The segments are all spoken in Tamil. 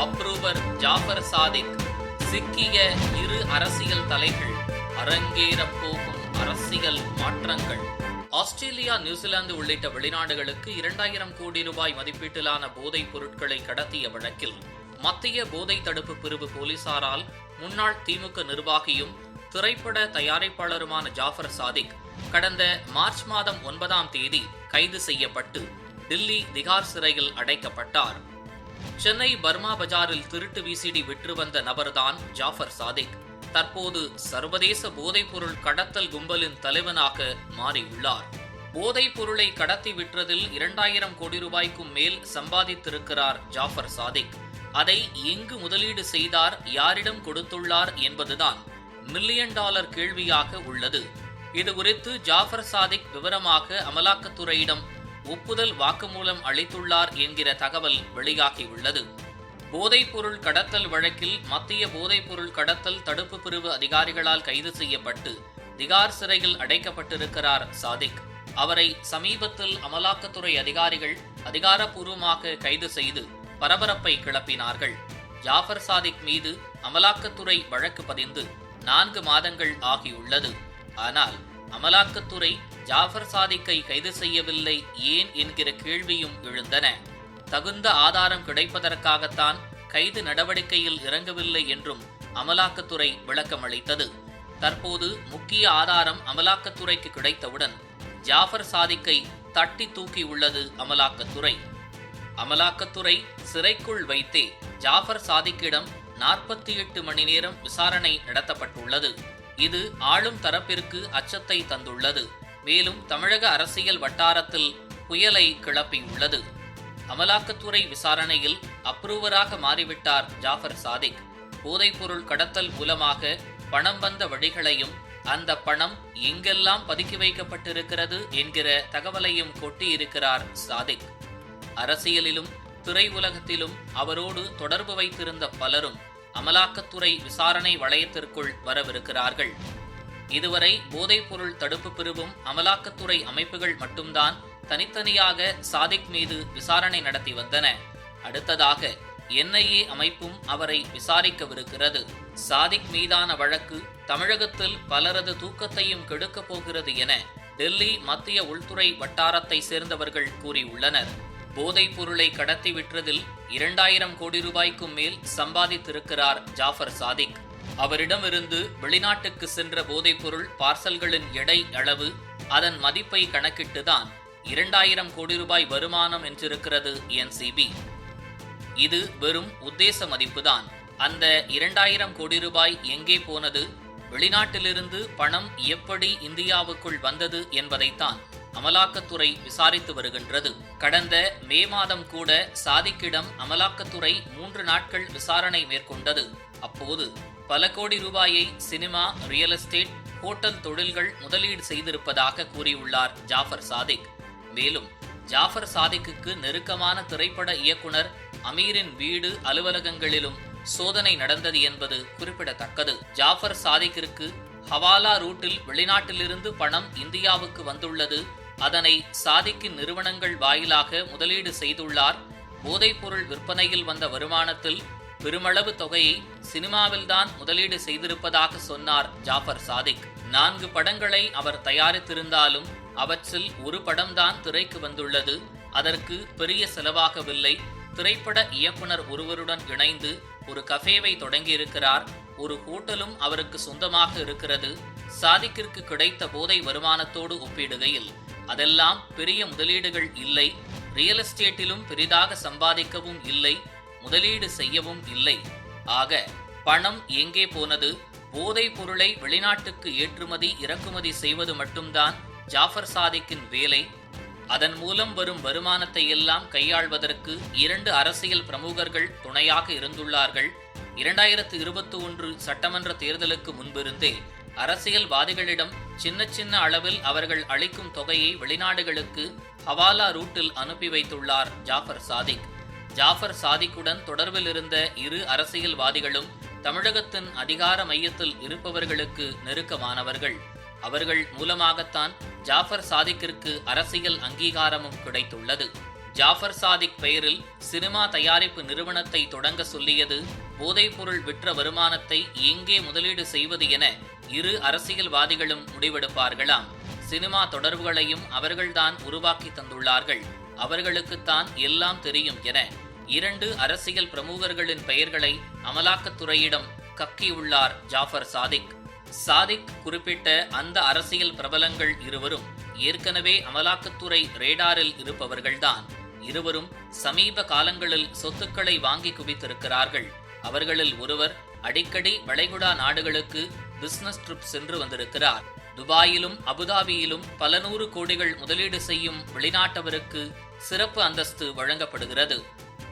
அப்ரூவர் ஜாஃபர் சாதிக் சிக்கிய இரு அரசியல் தலைகள் அரங்கேறப் போகும் அரசியல் மாற்றங்கள். ஆஸ்திரேலியா நியூசிலாந்து உள்ளிட்ட வெளிநாடுகளுக்கு இரண்டாயிரம் கோடி ரூபாய் மதிப்பீட்டிலான போதைப் பொருட்களை கடத்திய வழக்கில் மத்திய போதை தடுப்பு பிரிவு போலீசாரால் முன்னாள் திமுக நிர்வாகியும் திரைப்பட தயாரிப்பாளருமான ஜாஃபர் சாதிக் கடந்த மார்ச் மாதம் ஒன்பதாம் தேதி கைது செய்யப்பட்டு டில்லி திகார் சிறையில் அடைக்கப்பட்டார். சென்னை பர்மா பஜாரில் திருட்டு விசிடி விற்று வந்த நபர்தான் ஜாஃபர் சாதிக். தற்போது சர்வதேச போதைப்பொருள் கடத்தல் கும்பலின் தலைவனாக மாறியுள்ளார். போதைப் பொருளை கடத்தி விற்றதில் இரண்டாயிரம் கோடி ரூபாய்க்கும் மேல் சம்பாதித்திருக்கிறார் ஜாஃபர் சாதிக். அதை எங்கு முதலீடு செய்தார் யாரிடம் கொடுத்துள்ளார் என்பதுதான் மில்லியன் டாலர் கேள்வியாக உள்ளது. இது குறித்து ஜாஃபர் சாதிக் விவரமாக அமலாக்கத்துறையிடம் ஒப்புதல் வாக்குமூலம் அளித்துள்ளார் என்கிற தகவல் வெளியாகியுள்ளது. போதைப்பொருள் கடத்தல் வழக்கில் மத்திய போதைப்பொருள் கடத்தல் தடுப்பு பிரிவு அதிகாரிகளால் கைது செய்யப்பட்டு திகார் சிறையில் அடைக்கப்பட்டிருக்கிறார் சாதிக். அவரை சமீபத்தில் அமலாக்கத்துறை அதிகாரிகள் அதிகாரப்பூர்வமாக கைது செய்து பரபரப்பை கிளப்பினார்கள். ஜாஃபர் சாதிக் மீது அமலாக்கத்துறை வழக்கு பதிந்து நான்கு மாதங்கள் ஆகியுள்ளது. ஆனால் அமலாக்கத்துறை ஜாஃபர் சாதிக்கை கைது செய்யவில்லை ஏன் என்கிற கேள்வியும் எழுந்தன. தகுந்த ஆதாரம் கிடைப்பதற்காகத்தான் கைது நடவடிக்கையில் இறங்கவில்லை என்றும் அமலாக்கத்துறை விளக்கமளித்தது. தற்போது முக்கிய ஆதாரம் அமலாக்கத்துறைக்கு கிடைத்தவுடன் ஜாஃபர் சாதிக்கை தட்டி தூக்கி உள்ளது அமலாக்கத்துறை. அமலாக்கத்துறை சிறைக்குள் வைத்தே ஜாஃபர் சாதிக்கிடம் நாற்பத்தி எட்டு மணி நேரம் விசாரணை நடத்தப்பட்டுள்ளது. இது ஆளும் தரப்பிற்கு அச்சத்தை தந்துள்ளது. மேலும் தமிழக அரசியல் வட்டாரத்தில் புயலை கிளப்பியுள்ளது. அமலாக்கத்துறை விசாரணையில் அப்ரூவராக மாறிவிட்டார் ஜாஃபர் சாதிக். போதைப்பொருள் கடத்தல் மூலமாக பணம் வந்த வழிகளையும் அந்த பணம் எங்கெல்லாம் பதுக்கி வைக்கப்பட்டிருக்கிறது என்கிற தகவலையும் கொட்டியிருக்கிறார் சாதிக். அரசியலிலும் திரை உலகத்திலும் அவரோடு தொடர்பு வைத்திருந்த பலரும் அமலாக்கத்துறை விசாரணை வளையத்திற்குள் வரவிருக்கிறார்கள். இதுவரை போதைப்பொருள் தடுப்பு பிரிவும் அமலாக்கத்துறை அமைப்புகள் மட்டும்தான் தனித்தனியாக சாதிக் மீது விசாரணை நடத்தி வந்தன. அடுத்ததாக என்ஐஏ அமைப்பும் அவரை விசாரிக்கவிருக்கிறது. சாதிக் மீதான வழக்கு தமிழகத்தில் பலரது தூக்கத்தையும் கெடுக்கப் போகிறது என டெல்லி மத்திய உள்துறை வட்டாரத்தை சேர்ந்தவர்கள் கூறியுள்ளனர். போதைப் பொருளை கடத்தி விற்றதில் இரண்டாயிரம் கோடி ரூபாய்க்கும் மேல் சம்பாதித்திருக்கிறார் ஜாஃபர் சாதிக். அவரிடமிருந்து வெளிநாட்டுக்கு சென்ற போதைப்பொருள் பார்சல்களின் எடை அளவு அதன் மதிப்பை கணக்கிட்டுதான் இரண்டாயிரம் கோடி ரூபாய் வருமானம் என்றிருக்கிறது என்சிபி. இது வெறும் உத்தேச மதிப்புதான். அந்த இரண்டாயிரம் கோடி ரூபாய் எங்கே போனது? வெளிநாட்டிலிருந்து பணம் எப்படி இந்தியாவுக்குள் வந்தது என்பதைத்தான் அமலாக்கத்துறை விசாரித்து வருகின்றது. கடந்த மே மாதம் கூட சாதிக்கிடம் அமலாக்கத்துறை மூன்று நாட்கள் விசாரணை மேற்கொண்டது. அப்போது பல கோடி ரூபாயை சினிமா ரியல் எஸ்டேட் ஹோட்டல் தொழில்கள் முதலீடு செய்திருப்பதாக கூறியுள்ளார் ஜாஃபர் சாதிக். மேலும் ஜாஃபர் சாதிக்குக்கு நெருக்கமான திரைப்பட இயக்குனர் அமீரின் வீடு அலுவலகங்களிலும் சோதனை நடந்தது என்பது குறிப்பிடத்தக்கது. ஜாஃபர் சாதிக்கிற்கு ஹவாலா ரூட்டில் வெளிநாட்டிலிருந்து பணம் இந்தியாவுக்கு வந்துள்ளது. அதனை சாதிக்கின் நிறுவனங்கள் வாயிலாக முதலீடு செய்துள்ளார். போதைப்பொருள் விற்பனையில் வந்த வருமானத்தில் பெருமளவு தொகையை சினிமாவில்தான் முதலீடு செய்திருப்பதாக சொன்னார் ஜாஃபர் சாதிக். நான்கு படங்களை அவர் தயாரித்திருந்தாலும் அவற்றில் ஒரு படம்தான் திரைக்கு வந்துள்ளது. அதற்கு பெரிய செலவாகவில்லை. திரைப்பட இயக்குனர் ஒருவருடன் இணைந்து ஒரு கஃபேவை தொடங்கியிருக்கிறார். ஒரு ஹோட்டலும் அவருக்கு சொந்தமாக இருக்கிறது. சாதிக்கிற்கு கிடைத்த போதை வருமானத்தோடு ஒப்பிடுகையில் அதெல்லாம் பெரிய முதலீடுகள் இல்லை. ரியல் எஸ்டேட்டிலும் பெரிதாக சம்பாதிக்கவும் இல்லை. முதலீடு செய்யவும் இல்லை. ஆக பணம் எங்கே போனது? போதைப் பொருளை வெளிநாட்டுக்கு ஏற்றுமதி இறக்குமதி செய்வது மட்டும்தான் ஜாஃபர் சாதிக்கின் வேலை. அதன் மூலம் வரும் வருமானத்தை எல்லாம் கையாள்வதற்கு இரண்டு அரசியல் பிரமுகர்கள் துணையாக இருந்துள்ளார்கள். இரண்டாயிரத்து இருபத்தி ஒன்று சட்டமன்ற தேர்தலுக்கு முன்பிருந்தே அரசியல்வாதிகளிடம் சின்ன சின்ன அளவில் அவர்கள் அளிக்கும் தொகையை வெளிநாடுகளுக்கு ஹவாலா ரூட்டில் அனுப்பி வைத்துள்ளார் ஜாஃபர் சாதிக். ஜாஃபர் சாதிக்குடன் தொடர்பில் இருந்த இரு அரசியல்வாதிகளும் தமிழகத்தின் அதிகார மையத்தில் இருப்பவர்களுக்கு நெருக்கமானவர்கள். அவர்கள் மூலமாகத்தான் ஜாஃபர் சாதிக்கிற்கு அரசியல் அங்கீகாரமும் கிடைத்துள்ளது. ஜாஃபர் சாதிக் பெயரில் சினிமா தயாரிப்பு நிறுவனத்தை தொடங்க சொல்லியது போதைப்பொருள் விற்ற வருமானத்தை எங்கே முதலீடு செய்வது என இரு அரசியல்வாதிகளும் முடிவெடுப்பார்களாம். சினிமா தொடர்புகளையும் அவர்கள்தான் உருவாக்கி தந்துள்ளார்கள். அவர்களுக்குத்தான் எல்லாம் தெரியும் என இரண்டு அரசியல் பிரமுகர்களின் பெயர்களை அமலாக்கத்துறையிடம் கக்கியுள்ளார் ஜாஃபர் சாதிக். சாதிக் குறிப்பிட்ட அந்த அரசியல் பிரபலங்கள் இருவரும் ஏற்கனவே அமலாக்கத்துறை ரேடாரில் இருப்பவர்கள்தான். இருவரும் சமீப காலங்களில் சொத்துக்களை வாங்கி குவித்திருக்கிறார்கள். அவர்களில் ஒருவர் அடிக்கடி வளைகுடா நாடுகளுக்கு பிசினஸ் ட்ரிப் சென்று வந்திருக்கிறார். துபாயிலும் அபுதாபியிலும் பல நூறு கோடிகள் முதலீடு செய்யும் வெளிநாட்டவருக்கு சிறப்பு அந்தஸ்து வழங்கப்படுகிறது.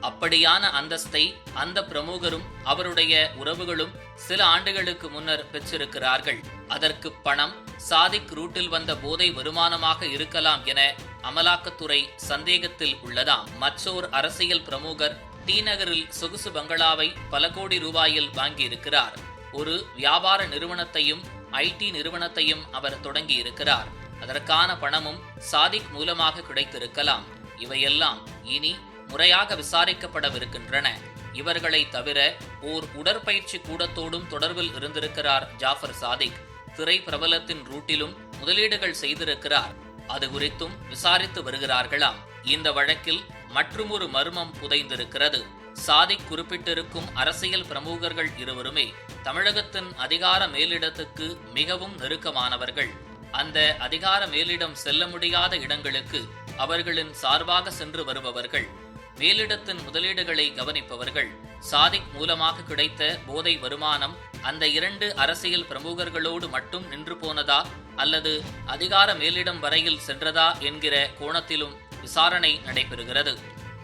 அப்படியான அந்தஸ்தை அந்த பிரமுகரும் அவருடைய உறவுகளும் சில ஆண்டுகளுக்கு முன்னர் பெற்றிருக்கிறார்கள். அதற்கு பணம் சாதிக் ரூட்டில் வந்த போதை வருமானமாக இருக்கலாம் என அமலாக்கத்துறை சந்தேகத்தில் உள்ளதாம். மற்றோர் அரசியல் பிரமுகர் டி நகரில் சொகுசு பங்களாவை பல கோடி ரூபாயில் வாங்கியிருக்கிறார். ஒரு வியாபார நிறுவனத்தையும் ஐடி நிறுவனத்தையும் அவர் தொடங்கி இருக்கிறார் அதற்கான பணமும் சாதிக் மூலமாக கிடைத்திருக்கலாம். இவையெல்லாம் இனி முறையாக விசாரிக்கப்படவிருக்கின்றன. இவர்களை தவிர ஓர் உடற்பயிற்சி கூடத்தோடும் தொடர்பில் இருந்திருக்கிறார் ஜாஃபர் சாதிக். திரை பிரபலத்தின் ரூட்டிலும் முதலீடுகள் செய்திருக்கிறார். அது குறித்தும் விசாரித்து வருகிறார்களாம். இந்த வழக்கில் மற்றுமொரு மர்மம் புதைந்திருக்கிறது. சாதிக் குறிப்பிட்டிருக்கும் அரசியல் பிரமுகர்கள் இருவருமே தமிழகத்தின் அதிகார மேலிடத்துக்கு மிகவும் நெருக்கமானவர்கள். அந்த அதிகார மேலிடம் செல்ல முடியாத இடங்களுக்கு அவர்களின் சார்பாக சென்று வருபவர்கள். மேலிடத்தின் முதலீடுகளை கவனிப்பவர்கள். சாதிக் மூலமாக கிடைத்த போதை வருமானம் அந்த இரண்டு அரசியல் பிரமுகர்களோடு மட்டும் நின்று போனதா? அல்லது அதிகார மேலிடம் வரையில் சென்றதா? என்கிற கோணத்திலும் விசாரணை நடைபெறுகிறது.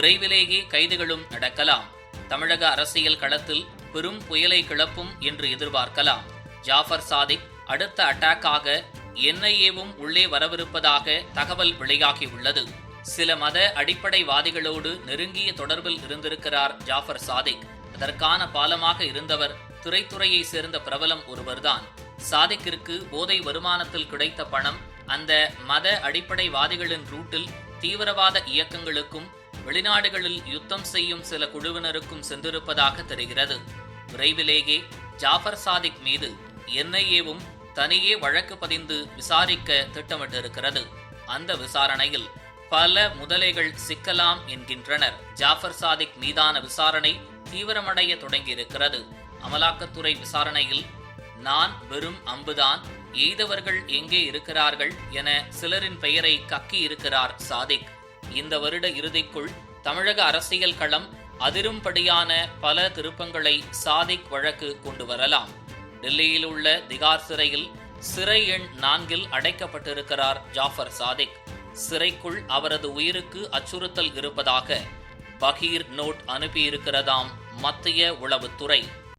விரைவிலேயே கைதுகளும் நடக்கலாம். தமிழக அரசியல் களத்தில் பெரும் புயலை கிளப்பும் என்று எதிர்பார்க்கலாம். ஜாஃபர் சாதிக் அடுத்த அட்டாக்காக என்ஐஏவும் உள்ளே வரவிருப்பதாக தகவல் வெளியாகியுள்ளது. சில மத அடிப்படைவாதிகளோடு நெருங்கிய தொடர்பில் இருந்திருக்கிறார் ஜாஃபர் சாதிக். அதற்கான பாலமாக இருந்தவர் திரைத்துறையை சேர்ந்த பிரபலம் ஒருவர்தான். சாதிக்கிற்கு போதை வருமானத்தில் கிடைத்த பணம் அந்த மத அடிப்படைவாதிகளின் ரூட்டில் தீவிரவாத இயக்கங்களுக்கும் வெளிநாடுகளில் யுத்தம் செய்யும் சில குழுவினருக்கும் சென்றிருப்பதாக தெரிகிறது. விரைவிலேயே ஜாஃபர் சாதிக் மீது என்ஐஏவும் தனியே வழக்கு பதிந்து விசாரிக்க திட்டமிட்டிருக்கிறது. அந்த விசாரணையில் பல முதலைகள் சிக்கலாம் என்கின்றனர். ஜாஃபர் சாதிக் மீதான விசாரணை தீவிரமடைய தொடங்கியிருக்கிறது. அமலாக்கத்துறை விசாரணையில் நான் வெறும் அம்புதான் எய்தவர்கள் எங்கே இருக்கிறார்கள் என சிலரின் பெயரை கக்கி இருக்கிறார் சாதிக். இந்த வருட இறுதிக்குள் தமிழக அரசியல் களம் அதிரும்படியான பல திருப்பங்களை சாதிக் வழக்கு கொண்டு வரலாம். டெல்லியில் உள்ள திகார் சிறையில் சிறை எண் நான்கில் அடைக்கப்பட்டிருக்கிறார் ஜாஃபர் சாதிக். சிறைக்குள் அவரது உயிருக்கு அச்சுறுத்தல் இருப்பதாக பகீர் நோட் அனுப்பியிருக்கிறதாம் மத்திய உளவுத்துறை.